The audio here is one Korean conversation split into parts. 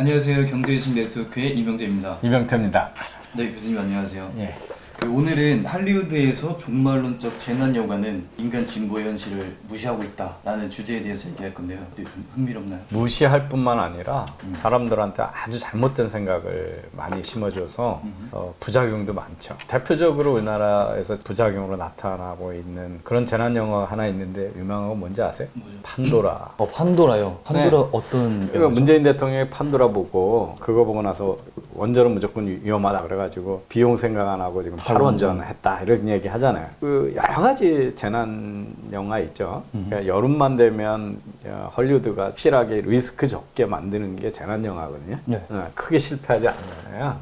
안녕하세요. 경제의식 네트워크의 이명재입니다. 이병태입니다. 네, 교수님 안녕하세요. 예. 그 오늘은 할리우드에서 종말론적 재난 영화는 인간 진보의 현실을 무시하고 있다라는 주제에 대해서 얘기할 건데요. 네, 좀 흥미롭나요? 무시할 뿐만 아니라 사람들한테 아주 잘못된 생각을 많이 심어줘서 어, 부작용도 많죠. 대표적으로 우리나라에서 부작용으로 나타나고 있는 그런 재난 영화 하나 있는데 유명한 건 뭔지 아세요? 판도라. 어 판도라요. 판도라 네. 어떤 그러니까 문재인 대통령이 판도라 보고 그거 보고 나서 원전은 무조건 위- 위험하다 그래가지고 비용 생각 안 하고 지금 탈원전했다 이런 얘기 하잖아요. 그 여러 가지 재난 영화 있죠. 그러니까 여름만 되면 어, 헐리우드가 확실하게 리스크 적게 만드는 게 재난 영화거든요. 네. 어, 크게 실패하지 않아요.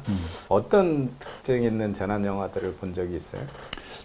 어떤 특징 있는 재난 영화들을 본 적이 있어요?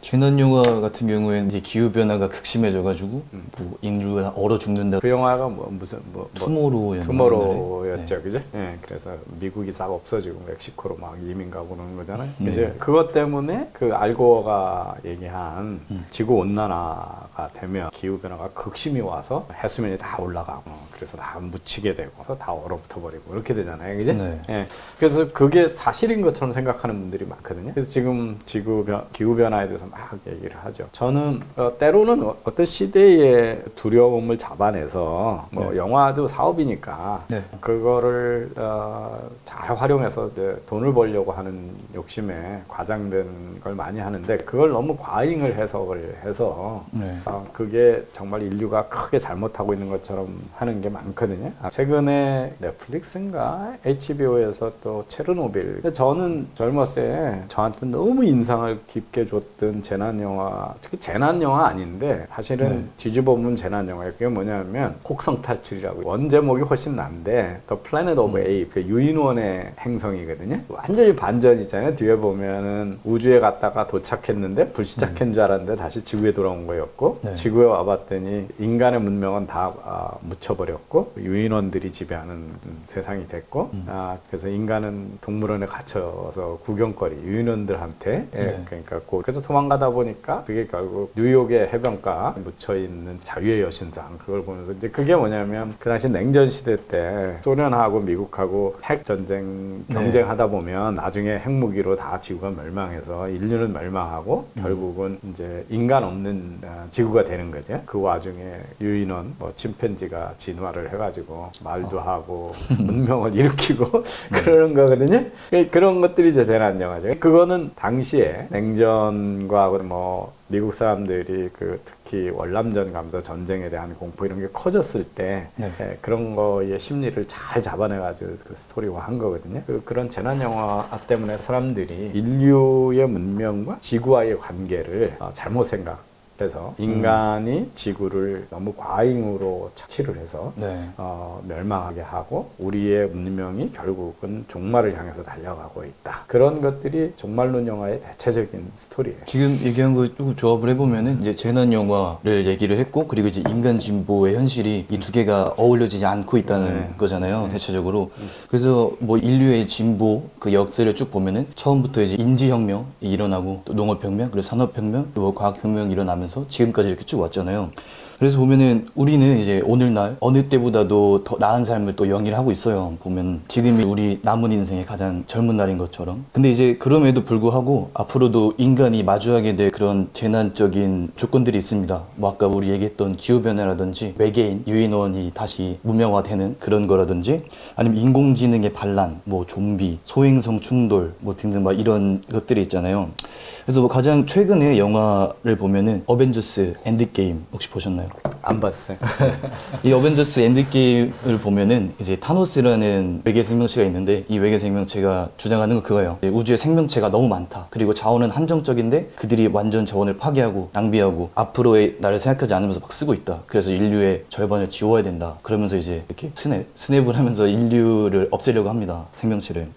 재난 영화 같은 경우에는 이제 기후 변화가 극심해져가지고 뭐 인류가 얼어 죽는다. 그 영화가 뭐 무슨 뭐, 뭐 투모로우였나 투모로우였죠, 그죠? 예, 그래서 미국이 싹 없어지고 멕시코로 막 이민 가고 그러는 거잖아요. 이제 그것 때문에 그 알고어가 얘기한 지구 온난화 가 되면 기후 변화가 극심히 와서 해수면이 다 올라가고 그래서 다 묻히게 되고 그래서 다 얼어붙어 버리고 이렇게 되잖아요, 그죠? 네. 예, 그래서 그게 사실인 것처럼 생각하는 분들이 많거든요. 그래서 지금 지구 변, 기후 변화에 대해서 막 얘기를 하죠. 저는 어, 때로는 어- 어떤 시대의 두려움을 잡아내서 뭐 네. 영화도 사업이니까 네. 그거를 어, 잘 활용해서 이제 돈을 벌려고 하는 욕심에 과장된 걸 많이 하는데 그걸 너무 과잉을 해석을 해서 네. 아, 그게 정말 인류가 크게 잘못하고 있는 것처럼 하는 게 많거든요. 아, 최근에 넷플릭스인가 HBO에서 또 체르노빌. 근데 저는 젊었을 때 저한테 너무 인상을 깊게 줬던 재난 영화, 특히 재난 영화 아닌데 사실은 네. 뒤집어 보면 재난 영화예요. 그게 뭐냐면 혹성 탈출이라고 원 제목이 훨씬 난데 The Planet of Apes 그 유인원의 행성이거든요. 완전히 반전 있잖아요. 뒤에 보면은 우주에 갔다가 도착했는데 불시착한 줄 알았는데 다시 지구에 돌아온 거였고 네. 지구에 와봤더니 인간의 문명은 다 아, 묻혀버렸고 유인원들이 지배하는 음, 세상이 됐고 아, 그래서 인간은 동물원에 갇혀서 구경거리 유인원들한테 예, 네. 그러니까 그- 그래서 도망가다 보니까 그게 결국 뉴욕의 해변가 묻혀 있는 자유의 여신상 그걸 보면서 이제 그게 뭐냐면 그 당시 냉전 시대 때 소련하고 미국하고 핵 전쟁 네. 경쟁하다 보면 나중에 핵무기로 다 지구가 멸망해서 인류는 멸망하고 음. 결국은 이제 인간 없는 아, 지구가 되는 거죠. 그 와중에 유인원 뭐 침팬지가 진화를 해가지고 말도 아. 하고 문명을 일으키고 네. 그러는 거거든요. 그- 그런 것들이 이제 재난 영화죠. 그거는 당시에 냉전과 뭐 미국 사람들이 그 특히 월남전 가면서 전쟁에 대한 공포 이런 게 커졌을 때 네. 예, 그런 거의 심리를 잘 잡아내가지고 그 스토리화 한 거거든요. 그, 그런 재난 영화 때문에 사람들이 인류의 문명과 지구와의 관계를 어, 잘못 생각 해서 인간이 지구를 너무 과잉으로 착취를 해서 네. 어, 멸망하게 하고 우리의 문명이 결국은 종말을 향해서 달려가고 있다. 그런 것들이 종말론 영화의 대체적인 스토리예요. 지금 얘기한 거 조금 조합을 해보면은 이제 재난 영화를 얘기를 했고 그리고 이제 인간 진보의 현실이 이 두 개가 어울려지지 않고 있다는 네. 거잖아요 대체적으로 그래서 뭐 인류의 진보 그 역사를 쭉 보면은 처음부터 이제 인지혁명이 일어나고 또 농업혁명 그리고 산업혁명 또 과학혁명이 일어나면 서 지금까지 이렇게 쭉 왔잖아요 그래서 보면은 우리는 이제 오늘날 어느 때보다도 더 나은 삶을 또 영위를 하고 있어요. 보면 지금이 우리 남은 인생의 가장 젊은 날인 것처럼. 근데 이제 그럼에도 불구하고 앞으로도 인간이 마주하게 될 그런 재난적인 조건들이 있습니다. 뭐 아까 우리 얘기했던 기후변화라든지 외계인, 유인원이 다시 문명화되는 그런 거라든지 아니면 인공지능의 반란, 뭐 좀비, 소행성 충돌 뭐 등등 막 이런 것들이 있잖아요. 그래서 뭐 가장 최근에 영화를 보면은 어벤져스 엔드게임 혹시 보셨나요? 안 봤어요. 이 어벤져스 엔드게임을 보면은 이제 타노스라는 외계 생명체가 있는데 이 외계 생명체가 주장하는 건 그거예요. 우주의 생명체가 너무 많다. 그리고 자원은 한정적인데 그들이 완전 자원을 파괴하고 낭비하고 앞으로의 나를 생각하지 않으면서 막 쓰고 있다. 그래서 인류의 절반을 지워야 된다. 그러면서 이제 이렇게 스냅, 스냅을 하면서 인류를 없애려고 합니다. 생명체를.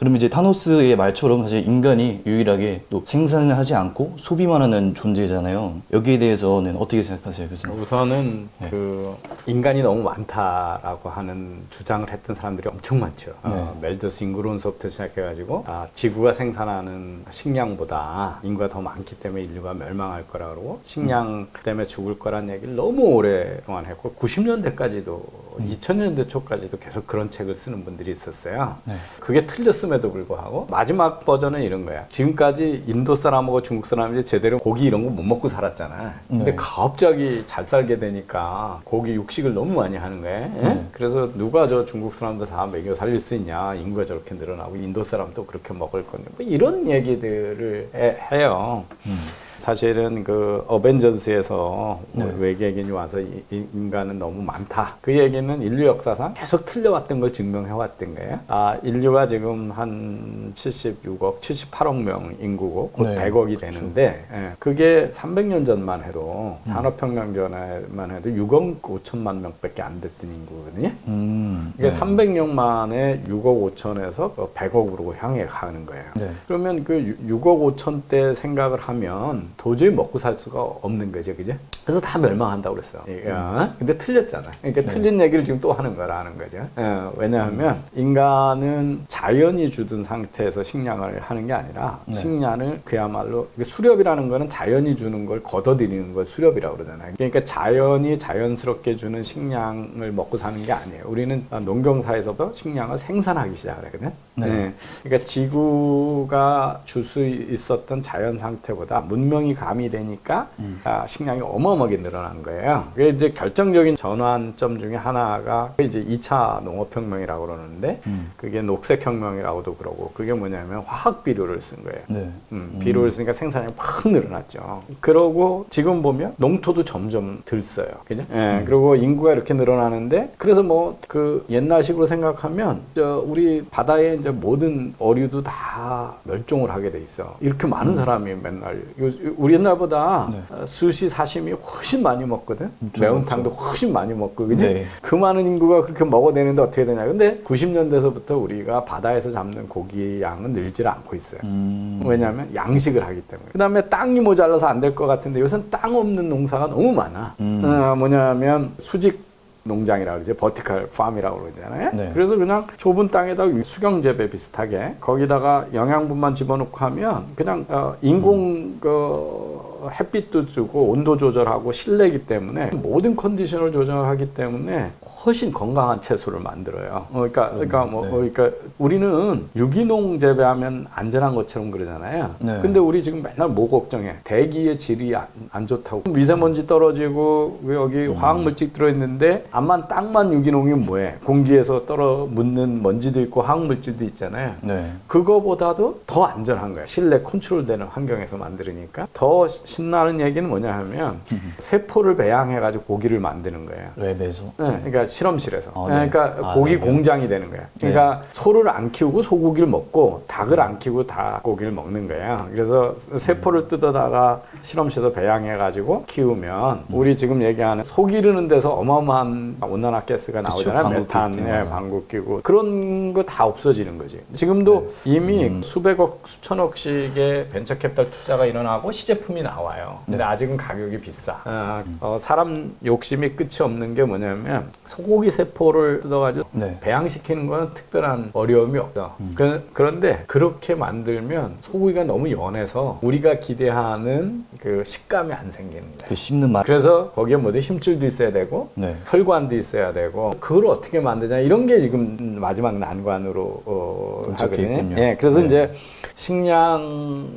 그럼 이제 타노스의 말처럼 사실 인간이 유일하게 또 생산을 하지 않고 소비만 하는 존재잖아요. 여기에 대해서는 어떻게 생각하세요, 교수님? 우선은 네. 그 인간이 너무 많다라고 하는 주장을 했던 사람들이 엄청 많죠. 어, 멜더스 인구론서부터 시작해가지고 아, 지구가 생산하는 식량보다 인구가 더 많기 때문에 인류가 멸망할 거라 그러고 식량 때문에 죽을 거란 얘기를 너무 오랫동안 했고 90년대까지도 2000년대 초까지도 계속 그런 책을 쓰는 분들이 있었어요. 네. 그게 틀렸음에도 불구하고 마지막 버전은 이런 거야. 지금까지 인도 사람하고 중국 사람이 제대로 고기 이런 거 못 먹고 살았잖아. 근데 네. 갑자기 잘 살게 되니까 고기 육식을 너무 많이 하는 거야. 예? 네. 그래서 누가 저 중국 사람들 다 먹여 살릴 수 있냐. 인구가 저렇게 늘어나고 인도 사람도 그렇게 먹을 건데 뭐 이런 얘기들을 해, 해요. 음. 사실은 그 어벤져스에서 네. 뭐 외계인이 와서 이- 이 인간은 너무 많다. 그 얘기는 인류 역사상 계속 틀려왔던 걸 증명해 왔던 거예요. 아 인류가 지금 한 76억, 78억 명 인구고 곧 네, 100억이 그렇죠. 되는데 예, 그게 300년 전만 해도 음. 산업혁명 전에만 해도 6억 5천만 명밖에 안 됐던 인구거든요. 음. 이게 네. 300년 만에 6억 5천에서 100억으로 향해 가는 거예요. 네. 그러면 그 6, 억 5천 대 생각을 하면 도저히 먹고 살 수가 없는 거죠, 그죠? 그래서 다 멸망한다고 그랬어. 예, 어? 근데 틀렸잖아. 그러니까 틀린 얘기를 지금 또 하는 거라는 거죠. 어, 왜냐하면 인간은 자연이 주둔 상태에서 식량을 하는 게 아니라 네. 식량을 그야말로 수렵이라는 거는 자연이 주는 걸 걷어들이는 걸 수렵이라고 그러잖아요. 그러니까 자연이 자연스럽게 주는 식량을 먹고 사는 게 아니에요. 우리는 농경사에서도 식량을 생산하기 시작을 하거든. 네. 네. 그러니까 지구가 줄 수 있었던 자연 상태보다 문명이 가미되니까 음. 아, 식량이 어마어마하게 늘어난 거예요. 그게 이제 결정적인 전환점 중에 하나가 이제 2차 농업혁명이라고 그러는데 음. 그게 녹색혁명이라고도 그러고 그게 뭐냐면 화학 비료를 쓴 거예요. 네. 음, 비료를 쓰니까 생산량이 확 늘어났죠. 그러고 지금 보면 농토도 점점 들써요. 그죠? 예, 그리고 인구가 이렇게 늘어나는데 그래서 뭐 그 옛날식으로 생각하면 저 우리 바다에 이제 모든 어류도 다 멸종을 하게 돼 있어. 이렇게 많은 사람이 맨날 요- 우리 옛날보다 네. 어, 수시 사시미 훨씬 많이 먹거든. 매운탕도 훨씬 많이 먹고 그지? 네. 그 많은 인구가 그렇게 먹어내는데 어떻게 되냐? 근데 90년대서부터 우리가 바다에서 잡는 고기 양은 늘질 않고 있어요. 음. 왜냐하면 양식을 하기 때문에. 그 다음에 땅이 모자라서 안 될 것 같은데 요새는 땅 없는 농사가 너무 많아. 음. 어, 뭐냐면 수직 농장이라고 그러죠. 버티컬 팜이라고 그러잖아요. 네. 그래서 그냥 좁은 땅에다 수경 재배 비슷하게 거기다가 영양분만 집어넣고 하면 그냥 어, 인공 그 햇빛도 주고 온도 조절하고 실내기 때문에 모든 컨디션을 조절하기 때문에 훨씬 건강한 채소를 만들어요. 어, 그러니까 그러니까 뭐 네. 어, 그러니까 우리는 유기농 재배하면 안전한 것처럼 그러잖아요. 네. 근데 우리 지금 맨날 뭐 걱정해? 대기의 질이 안, 안 좋다고. 미세먼지 떨어지고 여기 화학 물질 들어있는데 암만 땅만 유기농이 뭐해? 공기에서 떨어 묻는 먼지도 있고 화학 물질도 있잖아요. 네. 그거보다도 더 안전한 거야. 실내 컨트롤되는 환경에서 만들으니까. 더 신나는 얘기는 뭐냐 하면 세포를 배양해가지고 고기를 만드는 거예요. 랩에서. 네, 그러니까 실험실에서. 아, 네, 네. 그러니까 아, 고기 네. 공장이 되는 거야. 그러니까 소를 안 키우고 소고기를 먹고 닭을 안 키우고 닭고기를 먹는 거야. 그래서 세포를 뜯어다가 실험실에서 배양해가지고 키우면 우리 지금 얘기하는 소 기르는 데서 어마어마한 온난화 가스가 나오잖아요. 메탄, 낄 예. 방구 끼고 그런 거 다 없어지는 거지. 지금도 네. 이미 음. 수백억, 수천억씩의 벤처 캐피탈 투자가 일어나고 시제품이 나와 요. 근데 네. 아직은 가격이 비싸. 어, 어, 사람 욕심이 끝이 없는 게 뭐냐면 소고기 세포를 뜯어가지고 네. 배양시키는 거는 특별한 어려움이 없어. 그, 그런데 그렇게 만들면 소고기가 너무 연해서 우리가 기대하는 그 식감이 안 생기는 거야. 그 씹는 맛. 그래서 거기에 뭐든 힘줄도 있어야 되고 네. 혈관도 있어야 되고 그걸 어떻게 만드냐 이런 게 지금 마지막 난관으로 어, 하거든요. 있군요. 예, 그래서 네. 이제 식량이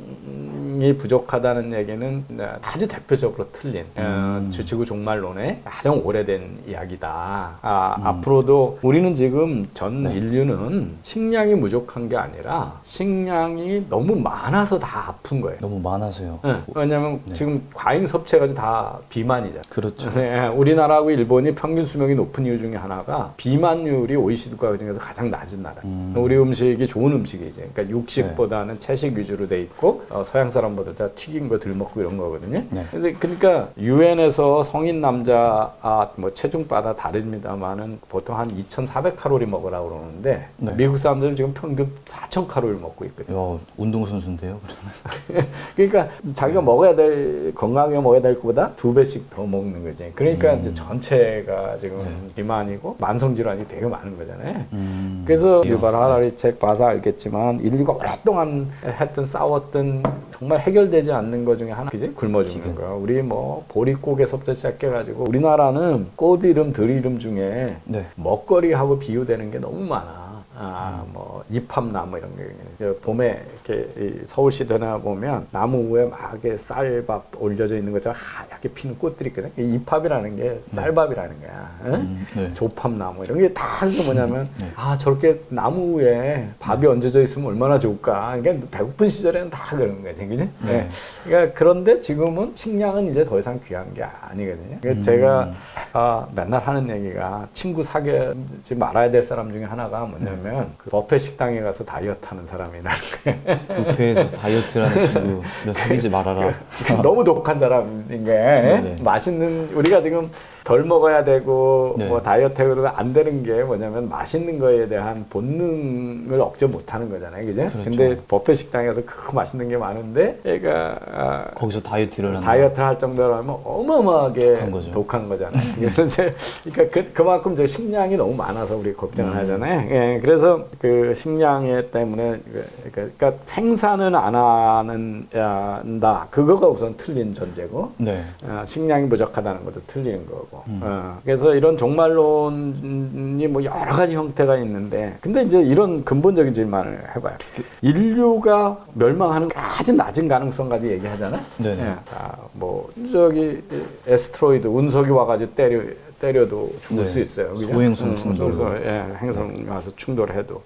부족하다는 얘기는 아주 대표적으로 틀린 음. 어, 지구 종말론의 가장 오래된 이야기다. 아, 앞으로도 우리는 지금 전 음. 네. 인류는 식량이 부족한 게 아니라 식량이 너무 많아서 다 아픈 거예요. 너무 많아서요. 예, 왜냐하면 네. 지금 과잉 섭취가 다 비만이잖아. 그렇죠. 네, 우리나라하고 일본이 평균 수명이 높은 이유 중에 하나가 비만율이 OECD 국가 중에서 가장 낮은 나라. 음. 우리 음식이 좋은 음식이지. 그러니까 육식보다는 채식 위주로 돼 있고 어, 서양 사람보다 다 튀긴 거덜 먹고 이런 거거든요. 네. 근데 그러니까 유엔에서 성인 남자 아, 뭐 체중마다 다릅니다만은 보통 한 2,400 칼로리 먹으라고 그러는데 네. 미국 사람들은 지금 평균 4,000 칼로리를 먹고 있거든요. 야, 운동 선수인데요. 그러면. 그러니까 자기가 먹어야 될 건강하게 먹어야 될 것보다 두 배씩 더 먹는 거지. 그러니까 음. 이제 전체가 지금 네. 비만이고 만성 질환이 되게 많은 거잖아요. 음. 그래서 야. 유발 하라리 책 봐서 알겠지만 인류가 오랫동안 했던 싸웠던 정말 정말 해결되지 않는 것 중에 하나, 그지? 굶어 죽는 거. 우리 뭐 보릿고개서부터 시작해가지고 우리나라는 꽃 이름, 들 이름 중에 네. 먹거리하고 비유되는 게 너무 많아. 아, 뭐 이팝나무 이런 게저 봄에 이렇게 이 서울시대나 보면 나무 위에 막 이렇게 쌀밥 올려져 있는 것처럼 하얗게 피는 꽃들이 있거든. 이 이팝이라는 게 쌀밥이라는 거야. 응? 음, 네. 조팝나무 이런 게 다 뭐냐면 아 저렇게 나무 위에 밥이 얹어져 있으면 얼마나 좋을까. 이게 배고픈 시절에는 다 그런 거지, 그지? 네. 그러니까 그런데 지금은 식량은 이제 더 이상 귀한 게 아니거든요. 그러니까 제가 아, 맨날 하는 얘기가 친구 사귀지 말아야 될 사람 중에 하나가 뭐냐면 그 버페 식당에 가서 다이어트 하는 사람이라는 거예요. 뷔페에서 다이어트라는 친구 너 사귀지 말아라. 너무 독한 사람인 게 네네. 맛있는 우리가 지금 덜 먹어야 되고 네. 뭐 다이어트로 안 되는 게 뭐냐면 맛있는 거에 대한 본능을 억제 못 하는 거잖아요. 그죠? 그렇죠. 근데 버페 식당에서 그 맛있는 게 많은데 얘가 아, 거기서 다이어트를 한다. 다이어트를 할 정도라면 어마어마하게 독한 거죠. 독한 거잖아요. 그래서 이제 그러니까 그, 그만큼 저 식량이 너무 많아서 우리 걱정을 음. 하잖아요. 예, 그래서 그 식량에 때문에 그- 그러니까 생산은 안 하는 야, 한다. 그거가 우선 틀린 전제고. 네. 어, 식량이 부족하다는 것도 틀리는 거고. 음. 어, 그래서 이런 종말론이 뭐 여러 가지 형태가 있는데, 근데 이제 이런 근본적인 질문을 해봐요. 인류가 멸망하는 게 아주 낮은 가능성 가지고 얘기하잖아. 네네. 예, 아, 뭐 저기 에스트로이드 운석이 와가지고 때려 때려도 죽을 네. 수 있어요. 소행성. 소행성, 예, 행성 와서 충돌해도.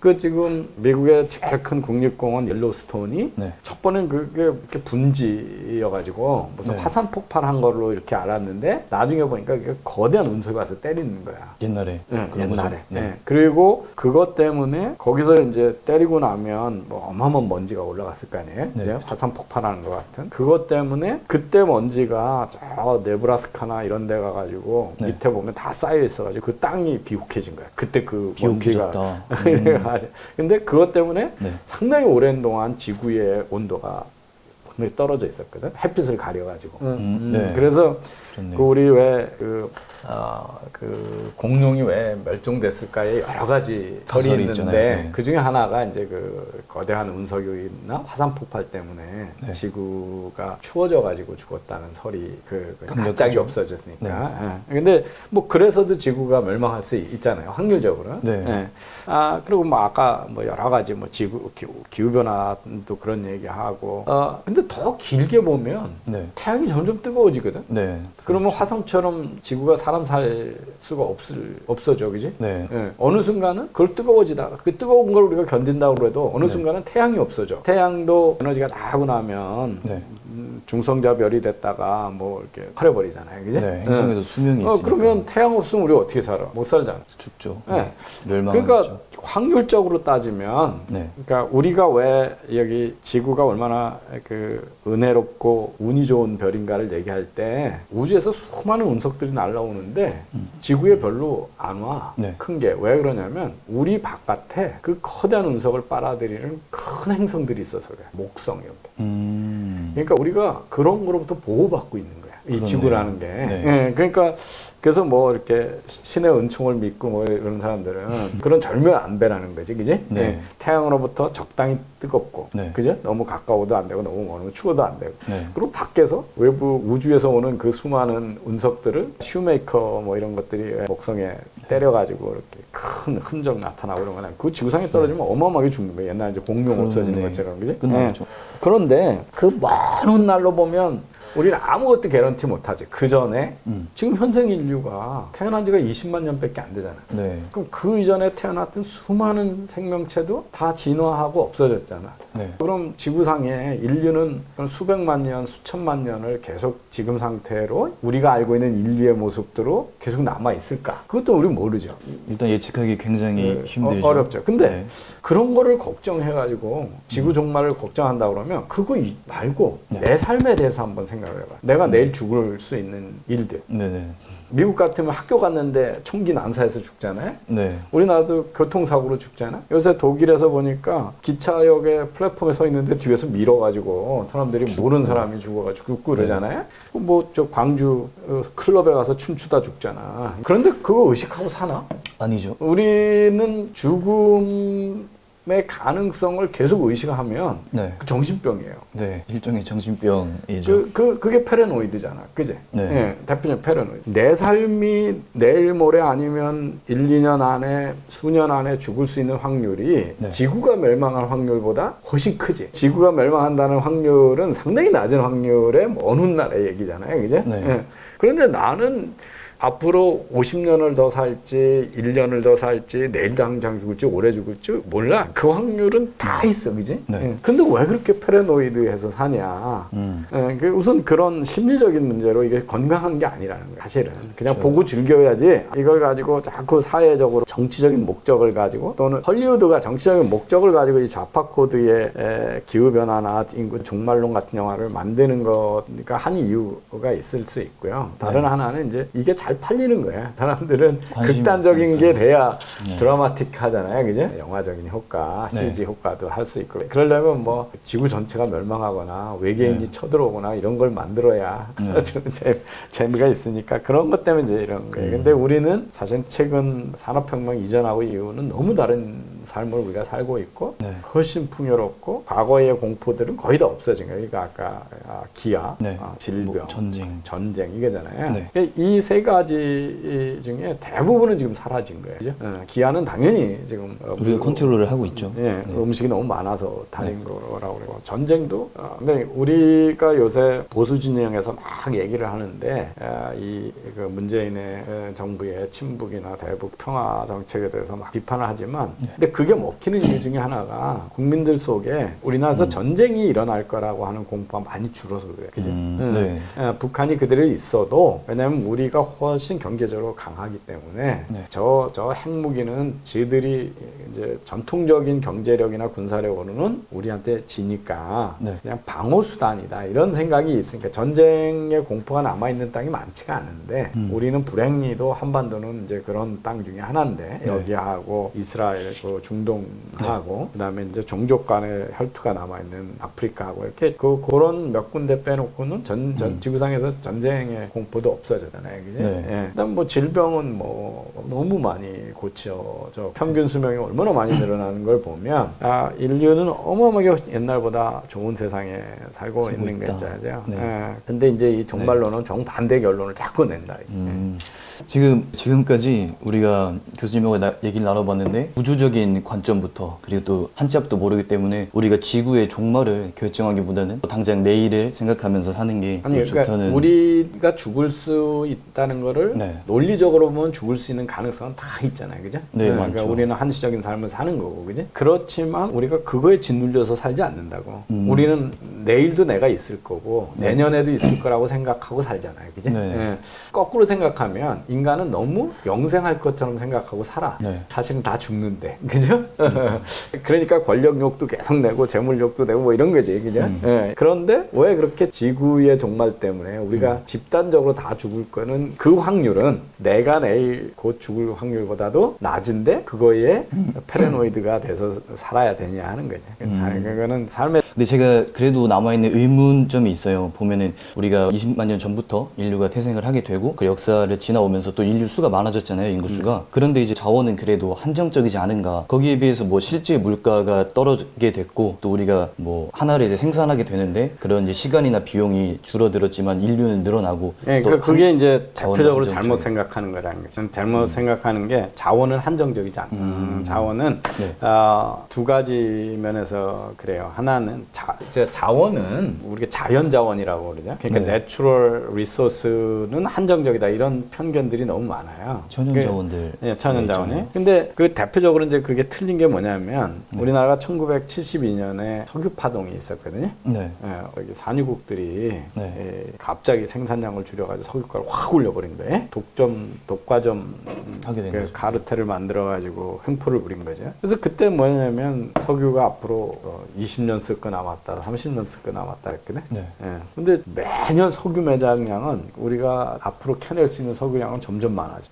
그 지금 미국의 제일 큰 국립공원 옐로스톤이 네. 첫 번엔 그게 이렇게 분지여가지고 무슨 네. 화산 폭발한 걸로 이렇게 알았는데 나중에 보니까 그게 거대한 운석이 와서 때리는 거야. 옛날에 응, 그런 옛날에. 네. 예. 그리고 그것 때문에 거기서 이제 때리고 나면 뭐 어마어마한 먼지가 올라갔을 거 아니에요. 네, 이제 화산 폭발하는 것 같은. 그것 때문에 그때 먼지가 저 네브라스카나 이런 데 가가지고 네. 밑에 보면 다 쌓여 있어가지고 그 땅이 비옥해진 거야. 그때 그 먼지가. 비옥해졌다. 음. 맞아. 근데 그것 때문에 네. 상당히 오랜 동안 지구의 온도가 굉장히 떨어져 있었거든. 햇빛을 가려가지고. 음, 네. 그래서. 그 우리 왜그 어, 그 공룡이 왜 멸종됐을까에 여러 가지 설이 가설이 있는데 있잖아요. 네. 그 중에 하나가 이제 그 거대한 운석이나 화산 폭발 때문에 네. 지구가 추워져 가지고 죽었다는 설이 그, 그. 갑자기 없어졌으니까. 예. 근데 뭐 그래서도 지구가 멸망할 수 있잖아요. 확률적으로. 네. 예. 아 그리고 뭐 아까 뭐 여러 가지 뭐 지구 기후, 기후 변화도 그런 얘기하고. 어 근데 더 길게 보면 네. 태양이 점점 뜨거워지거든. 네. 그러면 화성처럼 지구가 사람 살 수가 없을 없어져, 그지? 네. 예. 어느 순간은 그걸 뜨거워지다가 그 뜨거운 걸 우리가 견딘다고 해도 어느 네. 순간은 태양이 없어져. 태양도 에너지가 나고 나면 네. 음, 중성자 별이 됐다가 뭐 이렇게 커려버리잖아요, 그지? 네. 행성에도 수명이 어, 있으니까 그러면 태양 없으면 우리 어떻게 살아? 못 살잖아. 죽죠. 네. 멸망하죠. 그러니까 확률적으로 따지면 네. 그러니까 우리가 왜 여기 지구가 얼마나 그 은혜롭고 운이 좋은 별인가를 얘기할 때 우주에서 수많은 운석들이 날라오는데 지구에 별로 안 와. 네. 큰 게 왜 그러냐면 우리 바깥에 그 커다란 운석을 빨아들이는 큰 행성들이 있어서 그래. 목성 이런 게. 음. 그러니까 우리가 그런 거로부터 보호받고 있는. 이. 지구라는 게. 네. 예, 그러니까 그래서 뭐 이렇게 신의 은총을 믿고 뭐 이런 사람들은 그런 절묘 안배라는 거지, 그지? 네. 예, 태양으로부터 적당히 뜨겁고, 네. 그죠? 너무 가까워도 안 되고 너무 멀으면 추워도 안 되고. 네. 그리고 밖에서 외부 우주에서 오는 그 수많은 운석들을 슈메이커 뭐 이런 것들이 왜 목성에 때려가지고 이렇게 큰 흔적 나타나고 이런 거는 그 지구상에 떨어지면 어마어마하게 죽는 거예요. 옛날 이제 공룡. 없어지는 것처럼, 그지? 끝나죠. 그런데 그 먼 훗날로 보면 우리는 아무것도 개런티 못하지. 그 전에 음. 지금 현생 인류가 태어난 지가 20만 년밖에 안 되잖아. 네. 그럼 그 이전에 태어났던 수많은 생명체도 다 진화하고 없어졌잖아. 네. 그럼 지구상에 인류는 수백만 년, 수천만 년을 계속 지금 상태로 우리가 알고 있는 인류의 모습대로 계속 남아 있을까? 그것도 우리 모르죠. 일단 예측하기 굉장히 네, 힘들죠. 어, 어렵죠. 근데 네. 그런 거를 걱정해가지고 지구 종말을 걱정한다 그러면 그거 이- 말고 네. 내 삶에 대해서 한번 생각 을 해봐. 내가 내일 죽을 수 있는 일들. 네네. 미국 같으면 학교 갔는데 총기 난사해서 죽잖아요. 네. 우리나라도 교통사고로 죽잖아. 요새 독일에서 보니까 기차역에 플랫폼에 서 있는데 뒤에서 밀어가지고 사람들이 모르는 사람이 죽어가지고 죽고 그러잖아요. 뭐저 광주 어, 클럽에 가서 춤추다 죽잖아. 그런데 그거 의식하고 사나? 아니죠. 우리는 정신병 의 가능성을 계속 의식하면 네. 그 정신병이에요. 네. 일종의 정신병이죠. 그, 그, 그게 패러노이드잖아. 그지? 네. 예, 대표적 패러노이드. 내 삶이 내일 모레 아니면 1, 2년 안에 수년 안에 죽을 수 있는 확률이 네. 지구가 멸망할 확률보다 훨씬 크지. 지구가 멸망한다는 확률은 상당히 낮은 확률의 먼 훗날의 얘기잖아요. 그죠? 네. 예. 그런데 나는 앞으로 50년을 더 살지, 1년을 더 살지, 내일 당장 죽을지, 오래 죽을지 몰라. 그 확률은 다 있어, 그지? 네. 예. 근데 왜 그렇게 패러노이드해서 사냐? 음. 예, 그 우선 그런 심리적인 문제로 이게 건강한 게 아니라는 거예요. 사실은 그냥 그렇죠. 보고 즐겨야지 이걸 가지고 자꾸 사회적으로 정치적인 목적을 가지고 또는 헐리우드가 정치적인 목적을 가지고 이 좌파 코드의 에, 기후 변화나 인구 종말론 같은 영화를 만드는 거가 한 이유가 있을 수 있고요. 다른 네. 하나는 이제 이게 잘 팔리는 거예요. 사람들은 극단적인 있으니까. 게 돼야 네. 드라마틱하잖아요, 그죠? 영화적인 효과, 네. CG 효과도 할 수 있고 그러려면 뭐 지구 전체가 멸망하거나 외계인이 네. 쳐들어오거나 이런 걸 만들어야 네. 좀 재, 재미가 있으니까 그런 것 때문에 이제 이런 거예요. 음. 근데 우리는 사실 최근 산업혁명 이전하고 이후는 너무 다른 삶을 우리가 살고 있고 네. 훨씬 풍요롭고 과거의 공포들은 거의 다 없어진 거예요. 그러니까 아까 아, 기아, 네. 아, 질병, 뭐 전쟁. 전쟁 이거잖아요. 네. 이세 가지 중에 대부분은 지금 사라진 거예요. 그죠? 어, 기아는 당연히 지금 어, 우리가 뭐- 컨트롤을 하고 있죠. 예, 네. 음식이 너무 많아서 다른 거라고 그러고 전쟁도 어, 근데 우리가 요새 보수 진영에서 막 얘기를 하는데 아, 이그 문재인의 어, 정부의 친북이나 대북 평화 정책에 대해서 막 비판을 하지만 네. 근데 그게 먹히는 이유 중에 하나가 국민들 속에 우리나라에서 음. 전쟁이 일어날 거라고 하는 공포가 많이 줄어서 그래요. 그죠? 음, 음. 네. 예, 북한이 그대로 있어도 왜냐하면 우리가 훨씬 경제적으로 강하기 때문에 네. 저, 저 핵무기는 지들이 이제 전통적인 경제력이나 군사력으로는 우리한테 지니까 네. 그냥 방어 수단이다 이런 생각이 있으니까 전쟁의 공포가 남아 있는 땅이 많지가 않은데 음. 우리는 불행히도 한반도는 이제 그런 땅 중에 하나인데 네. 여기하고 이스라엘 그 중동하고 그다음에 이제 종족 간의 혈투가 남아 있는 아프리카하고 이렇게 그 그런 몇 군데 빼놓고는 전, 전 음. 지구상에서 전쟁의 공포도 없어졌잖아요. 그지? 네. 예. 그다음 뭐 질병은 뭐 너무 많이 고쳐져 평균 수명이 얼마나 많이 늘어나는 걸 보면 아 인류는 어마어마하게 옛날보다 좋은 세상에 살고 있는. 거죠. 네. 예. 근데 이제 이 종말론은 정반대 결론을 자꾸 낸다. 이게. 음. 지금 지금까지 우리가 교수님하고 나, 얘기를 나눠봤는데 우주적인 관점부터 그리고 또 한치 앞도 모르기 때문에 우리가 지구의 종말을 결정하기보다는 당장 내일을 생각하면서 사는 게 아니 그러니까 좋다는 우리가 죽을 수 있다는 거를 네. 논리적으로 보면 죽을 수 있는 가능성은 다 있잖아요, 그죠? 네, 그러니까 많죠. 우리는 한시적인 삶을 사는 거고, 그죠? 그렇지만 우리가 그거에 짓눌려서 살지 않는다고. 음. 우리는 내일도 내가 있을 거고 네. 내년에도 있을 거라고 생각하고 살잖아요, 그죠? 네. 예. 거꾸로 생각하면 인간은 너무 영생할 것처럼 생각하고 살아. 네. 사실은 다 죽는데, 그죠? 그러니까 권력욕도 계속 내고 재물욕도 내고 뭐 이런 거지, 그죠? 음. 예. 그런데 왜 그렇게 지구의 종말 때문에 우리가 음. 집단적으로 다 죽을 거는 그 확률은 내가 내일 곧 죽을 확률보다도 낮은데 그거에 패러노이드가 돼서 살아야 되냐 하는 거죠. 자, 음. 그거는 삶의 근데 제가 그래도 남아있는 의문점이 있어요. 보면은 우리가 20만 년 전부터 인류가 태생을 하게 되고 그 역사를 지나오면 서 또 인류 수가 많아졌잖아요. 인구 수가. 그런데 이제 자원은 그래도 한정적이지 않은가. 거기에 비해서 뭐 실제 물가가 떨어지게 됐고 또 우리가 뭐 하나를 이제 생산하게 되는데 그런 이제 시간이나 비용이 줄어들었지만 인류는 늘어나고 예, 또그 그게 이제 대표적으로. 잘못 생각하는 거라는 거죠. 잘못 생각하는 게 자원은 한정적이지 않다. 음. 자원은 네. 어, 두 가지 면에서 그래요. 하나는 자, 이제 자원은 우리가 자연 자원이라고 그러죠. 그러니까 네. 내추럴 리소스는 한정적이다 이런 편견 들이 너무 많아요. 천연 그- 자원들. 예, 천연 네, 자원이. 있잖아요. 근데 그 대표적으로 이제 그게 틀린 게 뭐냐면 네. 우리나라가 1972년에 석유 파동이 있었거든요. 네. 예, 여기 산유국들이 네. 예, 갑자기 생산량을 줄여가지고 석유가를 확 올려버린 거예요. 독점, 독과점 음, 하게 된 그 거죠. 가르텔을 만들어가지고 횡포를 부린 거죠. 그래서 그때 뭐냐면 석유가 앞으로 어, 20년 쓸 거 남았다, 30년 쓸 거 남았다 했거든. 네. 예. 근데 매년 석유 매장량은 우리가 앞으로 캐낼 수 있는 석유량 은 점점 많아져.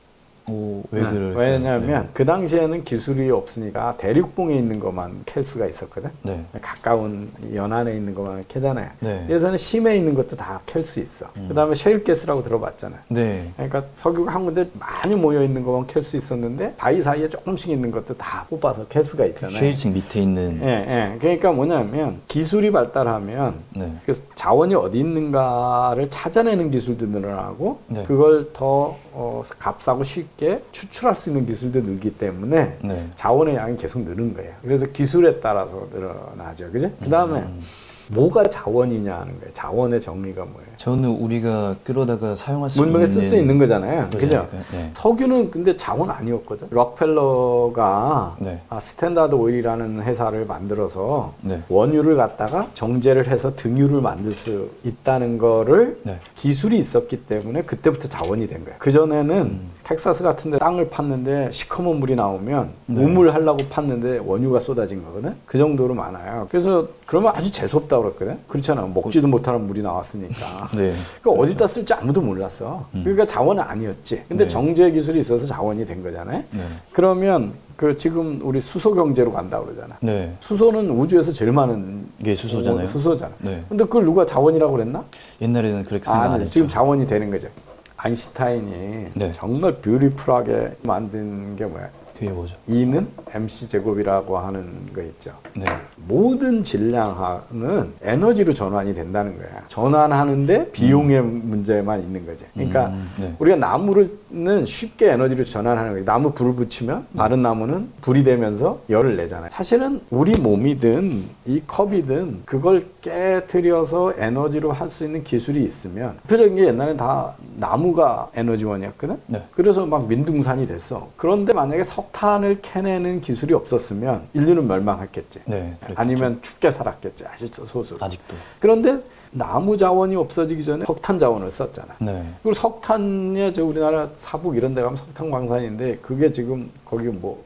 오, 왜 네. 그럴까요? 왜냐하면 그 당시에는 기술이 없으니까 대륙봉에 있는 것만 캘 수가 있었거든. 네. 가까운 연안에 있는 것만 캐잖아요. 네. 음. 예전에 심해 있는 것도 다 캘 수 있어. 그다음에 셰일가스라고 들어봤잖아요. 네. 그러니까 석유가 한 군데 많이 모여 있는 것만 캘 수 있었는데 바위 사이에 조금씩 있는 것도 다 뽑아서 캘 수가 있잖아요. 쉐일층 밑에 있는 예, 예. 그러니까 뭐냐면 기술이 발달하면 네. 그 자원이 어디 있는가를 찾아내는 기술도 늘어나고 네. 그걸 더 어, 값싸고 쉽게 추출할 수 있는 기술도 늘기 때문에 네. 자원의 양이 계속 느는 거예요. 그래서 기술에 따라서 늘어나죠. 그죠? 그 다음에 음. 뭐가 자원이냐 하는 거예요. 자원의 정의가 뭐예요? 저는 우리가 끌어다가 사용할 수 있는 쓸수 있는 거잖아요. 그죠? 네. 석유는 근데 자원 아니었거든. 록펠러가 네. 아, 스탠다드 오일이라는 회사를 만들어서 네. 원유를 갖다가 정제를 해서 등유를 만들 수 있다는 거를 네. 기술이 있었기 때문에 그때부터 자원이 된 거야. 그 전에는 텍사스 같은데 땅을 팠는데 시커먼 물이 나오면 네. 우물 하려고 팠는데 원유가 쏟아진 거거든. 그 정도로 많아요. 그래서 그러면 아주 재수없다 그랬거든. 그렇잖아. 먹지도 못하는 물이 나왔으니까. 네. 그러니까 어디다 쓸지 아무도 몰랐어. 그러니까 자원은 아니었지. 근데 네. 정제 기술이 있어서 자원이 된 거잖아요. 네. 그러면 그 지금 우리 수소 경제로 간다 그러잖아. 네. 수소는 우주에서 제일 많은 이게 수소잖아요. 어, 수소잖아. 네. 근데 그걸 누가 자원이라고 그랬나? 옛날에는 그렇게 생각 안 아니, 했죠. 지금 자원이 되는 거죠. 아인슈타인이 네. 정말 뷰티풀하게 만든 게 뭐야? 뒤에 뭐죠? E는 MC 제곱이라고 하는 거 있죠. 네. 모든 질량은 에너지로 전환이 된다는 거야. 전환하는데 비용의 문제만 있는 거지. 그러니까 음, 네. 우리가 나무는 쉽게 에너지로 전환하는 거예요. 나무 불을 붙이면 다른 나무는 불이 되면서 열을 내잖아요. 사실은 우리 몸이든 이 컵이든 그걸 깨뜨려서 에너지로 할 수 있는 기술이 있으면 대표적인 게 옛날에 다 나무가 에너지원이었거든. 네. 그래서 막 민둥산이 됐어. 그런데 만약에 석 탄을 캐내는 기술이 없었으면 인류는 멸망했겠지. 네. 그랬겠죠. 아니면 죽게 살았겠지. 아주 소수. 아직도. 그런데 나무 자원이 없어지기 전에 석탄 자원을 썼잖아. 네. 그리고 석탄에 저 우리나라 사북 이런 데 가면 석탄 광산인데 그게 지금 거기 뭐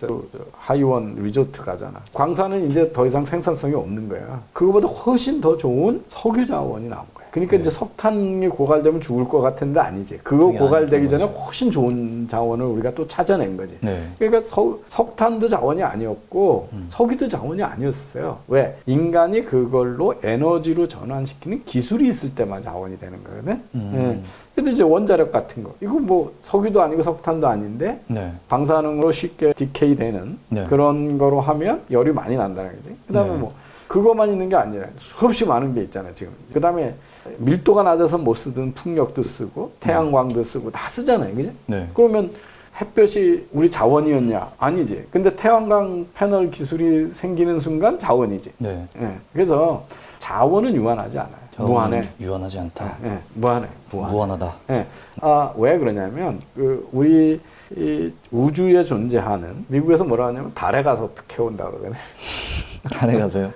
하이원 리조트 가잖아. 광산은 이제 더 이상 생산성이 없는 거야. 그거보다 훨씬 더 좋은 석유 자원이 나온 거야. 그러니까 이제 석탄이 고갈되면 죽을 것 같은데 아니지. 그거 고갈되기 전에 훨씬 좋은 자원을 우리가 또 찾아낸 거지. 네. 그러니까 석, 석탄도 자원이 아니었고 음. 석유도 자원이 아니었어요. 왜? 인간이 그걸로 에너지로 전환시키는 기술이 있을 때만 자원이 되는 거거든. 음. 예. 근데 이제 원자력 같은 거 이거 뭐 석유도 아니고 석탄도 아닌데 네. 방사능으로 쉽게 디케이 되는 네. 그런 거로 하면 열이 많이 난다는 거지. 그다음에 네. 뭐 그것만 있는 게 아니라 수없이 많은 게 있잖아요 지금. 그 다음에 밀도가 낮아서 못 쓰던 풍력도 쓰고 태양광도 쓰고 다 쓰잖아요, 그죠? 네. 그러면 햇볕이 우리 자원이었냐? 아니지. 근데 태양광 패널 기술이 생기는 순간 자원이지. 네. 예. 그래서 자원은 유한하지 않아요. 무한해. 유한하지 않다. 예, 무한해. 무한. 무한하다. 예. 아, 왜 그러냐면 그 우리 이 우주에 존재하는 미국에서 뭐라 하냐면 달에 가서 캐온다 그러거 든. 달에 가세요.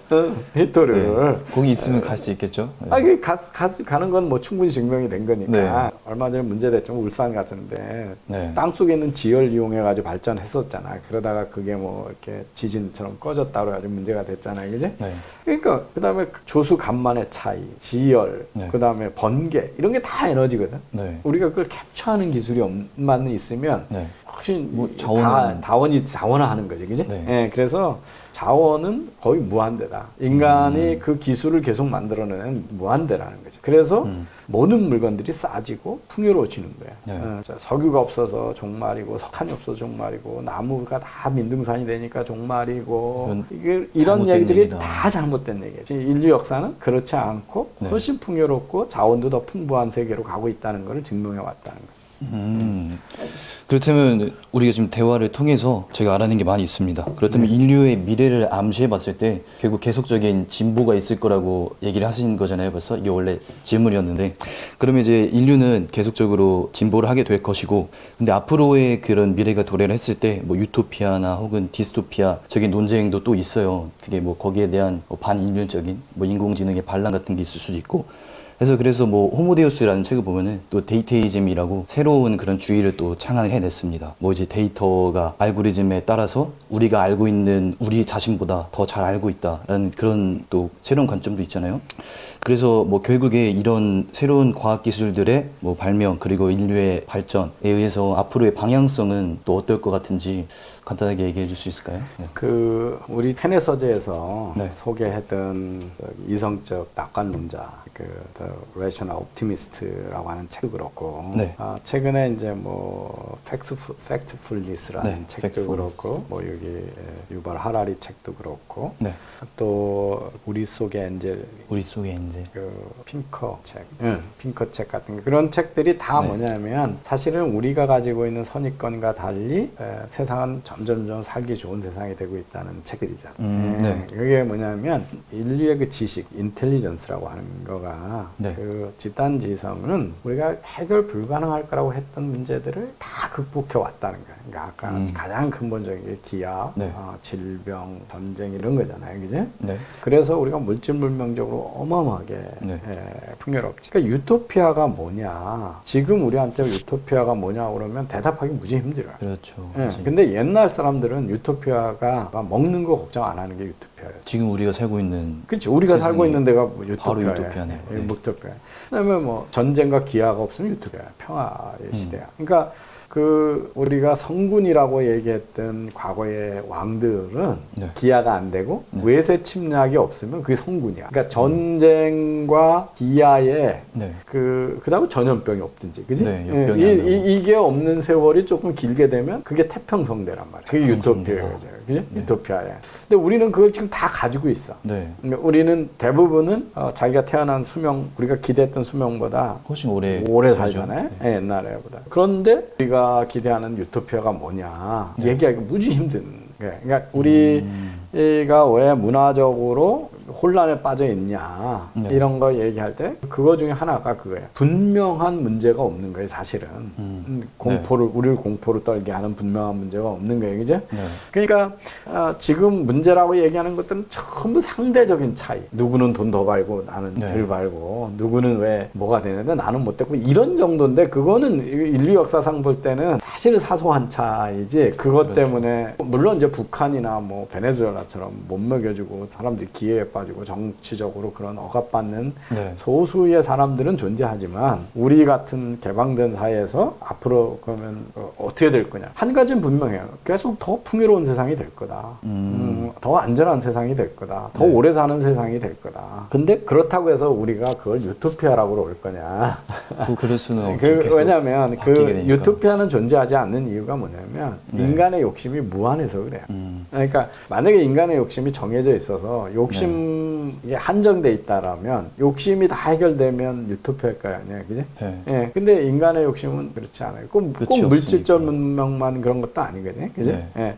히토를. 네. 거기 있으면 갈 수 있겠죠? 네. 아, 그 가, 가, 가는 건 뭐 충분히 증명이 된 거니까. 네. 얼마 전에 문제됐죠. 울산 같은데. 네. 땅 속에 있는 지열 이용해가지고 발전했었잖아. 그러다가 그게 뭐 이렇게 지진처럼 꺼졌다 그래가지고 문제가 됐잖아요. 그지? 네. 그러니까 그 다음에 조수 간만의 차이, 지열, 네. 그 다음에 번개 이런 게 다 에너지거든. 네. 우리가 그걸 캡처하는 기술이 없만 있으면 네. 훨씬 뭐 이- 자원은- 다, 자원이 자원화하는 거지, 그지? 네. 예, 그래서 자원은 거의 무한대다. 인간이 음. 그 기술을 계속 만들어내는 무한대라는 거죠. 그래서 음. 모든 물건들이 싸지고 풍요로워지는 거야. 네. 어, 자, 석유가 없어서 종말이고 석탄이 없어서 종말이고 나무가 다 민둥산이 되니까 종말이고 이게 이런 얘기들이 얘기다. 다 잘못된 얘기지. 인류 역사는 그렇지 않고 네. 훨씬 풍요롭고 자원도 더 풍부한 세계로 가고 있다는 것을 증명해 왔다는 거죠. 음. 그렇다면 우리가 지금 대화를 통해서 제가 알아낸 게 많이 있습니다. 그렇다면 인류의 미래를 암시해 봤을 때 결국 계속적인 진보가 있을 거라고 얘기를 하신 거잖아요. 벌써 이게 원래 질문이었는데 그러면 이제 인류는 계속적으로 진보를 하게 될 것이고 근데 앞으로의 그런 미래가 도래를 했을 때 뭐 유토피아나 혹은 디스토피아적인 논쟁도 또 있어요. 그게 뭐 거기에 대한 뭐 반인륜적인 뭐 인공지능의 반란 같은 게 있을 수도 있고 그래서 그래서 뭐 호모데우스라는 책을 보면은 또 데이테이즘이라고 새로운 그런 주의를 또 창안을 해냈습니다. 뭐 이제 데이터가 알고리즘에 따라서 우리가 알고 있는 우리 자신보다 더 잘 알고 있다라는 그런 또 새로운 관점도 있잖아요. 그래서 뭐 결국에 이런 새로운 과학 기술들의 뭐 발명 그리고 인류의 발전에 의해서 앞으로의 방향성은 또 어떨 것 같은지 간단하게 얘기해 줄 수 있을까요? 네. 그 우리 테네 서재에서 네. 소개했던 그 이성적 낙관론자 그 The Rational Optimist라고 하는 책도 그렇고 네. 아, 최근에 이제 뭐 Factful, Factfulness라는 네, 책도 Factfulness. 그렇고 뭐 여기 에, 유발 하라리 책도 그렇고 네. 또 우리 속의 엔젤 우리 속에 이제 그 핑커 책, 응, 핑커 책 같은 거. 그런 책들이 다 네. 뭐냐면 사실은 우리가 가지고 있는 선입견과 달리 에, 세상은 점점점 살기 좋은 세상이 되고 있다는 책들이잖아. 음, 예, 네. 그게 뭐냐면 인류의 그 지식, 인텔리전스라고 하는 거가 네. 그 집단 지성은 우리가 해결 불가능할 거라고 했던 문제들을 다 극복해 왔다는 거야. 그러니까 아까 음. 가장 근본적인 게 기아, 네. 어, 질병, 전쟁 이런 거잖아요, 그지? 네. 그래서 우리가 물질 물명적으로 어마어마하게 네. 예, 풍요롭지. 그러니까 유토피아가 뭐냐? 지금 우리한테 유토피아가 뭐냐 그러면 대답하기 무지 힘들어요. 그렇죠. 예. 근데 옛날 사람들은 유토피아가 막 먹는 거 걱정 안 하는 게 유토피아예요. 지금 우리가 살고 있는 그렇지. 우리가 살고 있는 데가 뭐 유토피아예요. 바로 유토피아네요. 예, 네. 유토피아. 그다음에 뭐 전쟁과 기아가 없으면 유토피아, 평화의 시대야. 그러니까 그 우리가 성군이라고 얘기했던 과거의 왕들은 네. 기아가 안 되고 네. 외세 침략이 없으면 그게 성군이야. 그러니까 전쟁과 기아에 네. 그 그다음에 전염병이 없든지, 그지? 네, 예, 역병이 이. 이, 이 게 없는 세월이 조금 길게 되면 그게 태평성대란 말이야. 그게. 유토피아죠, 그지? 네. 유토피아야. 근데 우리는 그걸 지금 다 가지고 있어. 네. 그러니까 우리는 대부분은 어, 자기가 태어난 수명, 우리가 기대했던 수명보다 훨씬 오래 오래. 살잖아요. 네. 예, 옛날에보다. 그런데 우리가 기대하는 유토피아가 뭐냐 네. 얘기하기 무지 힘든. 거예요. 그러니까 음. 우리가 왜 문화적으로 혼란에 빠져 있냐 네. 이런 거 얘기할 때 그거 중에 하나가 그거예요. 분명한 문제가 없는 거예요, 사실은. 음. 음, 공포를 우리를 공포로 떨게 하는 분명한 문제가 없는 거예요, 그죠? 네. 그러니까 아, 지금 문제라고 얘기하는 것들은 전부 상대적인 차이. 누구는 돈 더 벌고 나는 네. 덜 벌고 누구는 왜 뭐가 되는데 나는 못 됐고 이런 정도인데 그거는 인류 역사상 볼 때는 사실 사소한 차이지 그것 그렇죠. 때문에 물론 이제 북한이나 뭐 베네수엘라처럼 못 먹여주고 사람들이 기회에 빠지고 정치적으로 그런 억압받는 네. 소수의 사람들은 존재하지만 우리 같은 개방된 사회에서 앞으로 그러면 어, 어떻게 될 거냐 한 가지는 분명해요 계속 더 풍요로운 세상이 될 거다 음. 음, 더 안전한 세상이 될 거다 더 네. 오래 사는 세상이 될 거다 근데 그렇다고 해서 우리가 그걸 유토피아라고 올 거냐 그 그럴 수는. 그, 왜냐하면 그 되니까. 유토피아는 존재하지 않는 이유가 뭐냐면 네. 인간의 욕심이 무한해서 그래요 음. 그러니까 만약에 인간의 욕심이 정해져 있어서 욕심 이게 한정돼 있다라면 욕심이 다 해결되면 유토피아일 거 아니야, 그지? 네. 예. 근데 인간의 욕심은 그렇지 않아요. 꼭, 꼭 물질적. 문명만 그런 것도 아니거든요, 그지? 네. 예. 에,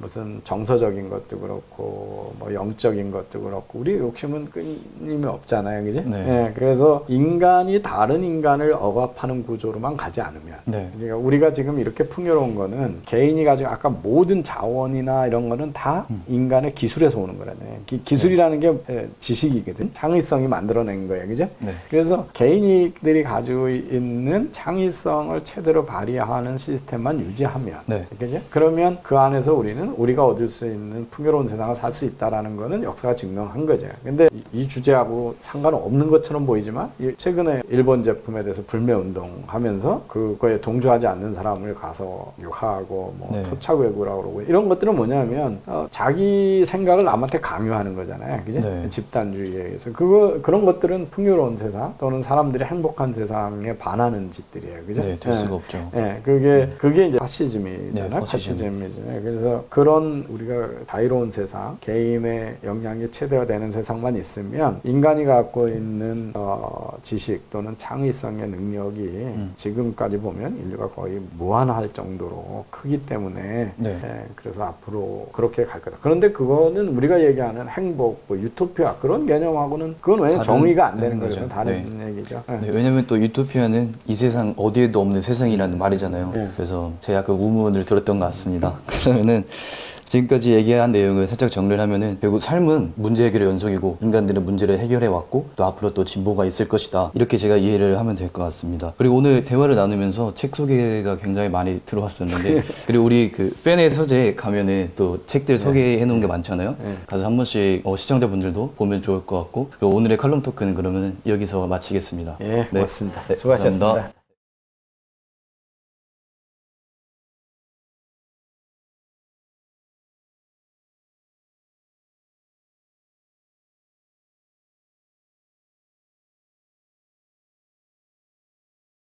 무슨 정서적인 것도 그렇고 뭐 영적인 것도 그렇고 우리 욕심은 끊임이 없잖아요, 그지? 네. 예. 그래서 인간이 다른 인간을 억압하는 구조로만 가지 않으면 네. 그러니까 우리가 지금 이렇게 풍요로운 거는 개인이 가지고 아까 모든 자원이나 이런 거는 다 음. 인간의 기술에서 오는 거라네. 기, 기술이 라는 게 에, 지식이거든. 창의성이 만들어낸 거예요. 그죠? 네. 그래서 개인들이 가지고 있는 창의성을 최대로 발휘하는 시스템만 유지하면 네. 그죠? 그러면 그 안에서 우리는 우리가 얻을 수 있는 풍요로운 세상을 살 수 있다라는 거는 역사가 증명한 거죠. 근데 이, 이 주제하고 상관은 없는 것처럼 보이지만 이- 최근에 일본 제품에 대해서 불매 운동 하면서 그거에 동조하지 않는 사람을 가서 욕하고 뭐 네. 토착 외구라고 그러고 이런 것들은 뭐냐면 어, 자기 생각을 남한테 강요하는 거잖아요. 그지? 네. 집단주의에 의해서 그거 그런 것들은 풍요로운 세상 또는 사람들이 행복한 세상에 반하는 짓들이에요. 그죠? 네, 될 예. 수가 없죠. 예, 그게 그게 이제 파시즘이잖아요. 네, 파시즘. 파시즘이잖아요. 그래서 그런 우리가 자유로운 세상, 개인의 영향이 최대화되는 세상만 있으면 인간이 갖고 있는 어, 지식 또는 창의성의 능력이 음. 지금까지 보면 인류가 거의 무한할 정도로 크기 때문에 네. 예, 그래서 앞으로 그렇게 갈 거다. 그런데 그거는 우리가 얘기하는 행복, 뭐 유토피아 그런 개념하고는 그건 왜 정의가 안 되는 거죠. 다른 얘기죠. 예. 네, 왜냐면 또 유토피아는 이 세상 어디에도 없는 세상이라는 말이잖아요. 네. 그래서 제가 그 우문을 들었던 것 같습니다. 그러면은 지금까지 얘기한 내용을 살짝 정리를 하면은 결국 삶은 문제 해결의 연속이고 인간들은 문제를 해결해 왔고 또 앞으로 또 진보가 있을 것이다 이렇게 제가 이해를 하면 될 것 같습니다. 그리고 오늘 대화를 나누면서 책 소개가 굉장히 많이 들어왔었는데 그리고 우리 그 팬의 서재 가면은 또 책들 소개해 놓은 게 많잖아요. 네. 가서 한 번씩 어, 시청자분들도 보면 좋을 것 같고 그리고 오늘의 칼럼 토크는 그러면 여기서 마치겠습니다. 예, 고맙습니다. 네, 수고하셨습니다. 감사합니다.